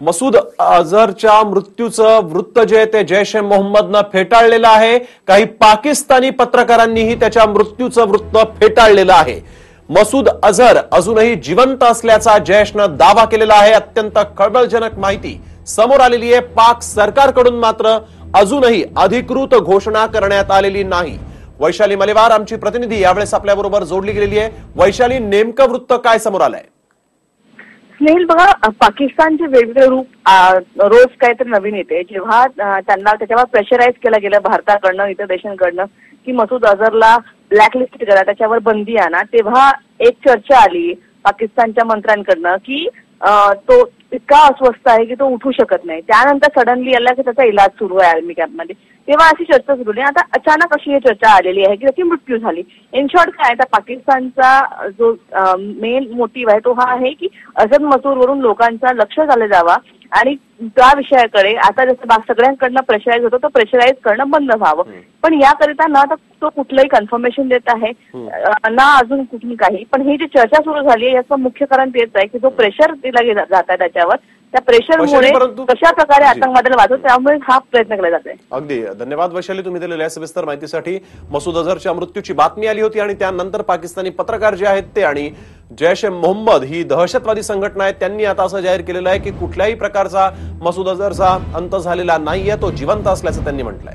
मसूद अझहरच्या मृत्यूचं वृत्त जे आहे ते जैश ए मोहम्मदनं फेटाळलेलं आहे. काही पाकिस्तानी पत्रकारांनीही त्याच्या मृत्यूचं वृत्त फेटाळलेलं आहे. मसूद अझहर अजूनही जिवंत असल्याचा जैशनं दावा केलेला आहे. अत्यंत खळबळजनक माहिती समोर आलेली आहे. पाक सरकारकडून मात्र अजूनही अधिकृत घोषणा करण्यात आलेली नाही. वैशाली मलेवार आमची प्रतिनिधी यावेळेस आपल्याबरोबर जोडली गेलेली आहे. वैशाली नेमकं वृत्त काय समोर आलंय? स्नेहल बघा पाकिस्तानचे वेगवेगळे रूप रोज काहीतरी नवीन येते. जेव्हा त्यांना त्याच्यावर प्रेशराईज केलं गेलं भारताकडनं इतर देशांकडनं की मसूद अझहरला ब्लॅकलिस्ट करा त्याच्यावर बंदी आणा तेव्हा एक चर्चा आली पाकिस्तानच्या मंत्र्यांकडनं की तो इतका अस्वस्थ आहे की तो उठू शकत नाही. त्यानंतर सडनली आला की त्याचा इलाज सुरू आहे आर्मी कॅम्पमध्ये तेव्हा अशी चर्चा सुरू झाली आता अचानक अशी ही चर्चा आलेली आहे की त्याची मृत्यू झाली. इन शॉर्ट काय तर पाकिस्तानचा जो मेन मोटिव्ह आहे तो हा आहे की अझद मसूरवरून लोकांचा लक्ष झालं जावा. आणि त्या विषयाकडे आता जसं सगळ्यांकडनं प्रेशराईज होतं तो प्रेशराईज करणं बंद व्हावं. पण याकरिता ना तर तो कुठलंही कन्फर्मेशन देत आहे ना अजून कुठली काही. पण ही जी चर्चा सुरू झाली आहे याचं मुख्य कारण तेच आहे की जो प्रेशर दिला जात आहे त्याच्यावर त्या प्रेशरमुळे कशा प्रकारे. आतंकवादाला वाचतो त्यामुळे हा प्रयत्न केला जातोय. अगदी. धन्यवाद वैशाली तुम्ही दिलेल्या सविस्तर माहितीसाठी. मसूद अझहरच्या मृत्यूची बातमी आली होती आणि त्यानंतर पाकिस्तानी पत्रकार जे आहेत ते आणि जैश ए मोहम्मद ही दहशतवादी संघटना आहे त्यांनी आता असं जाहीर केलेलं आहे की कुठल्याही प्रकारचा मसूद अझहरचा अंत झालेला नाहीये तो जिवंत असल्याचं त्यांनी म्हटलंय.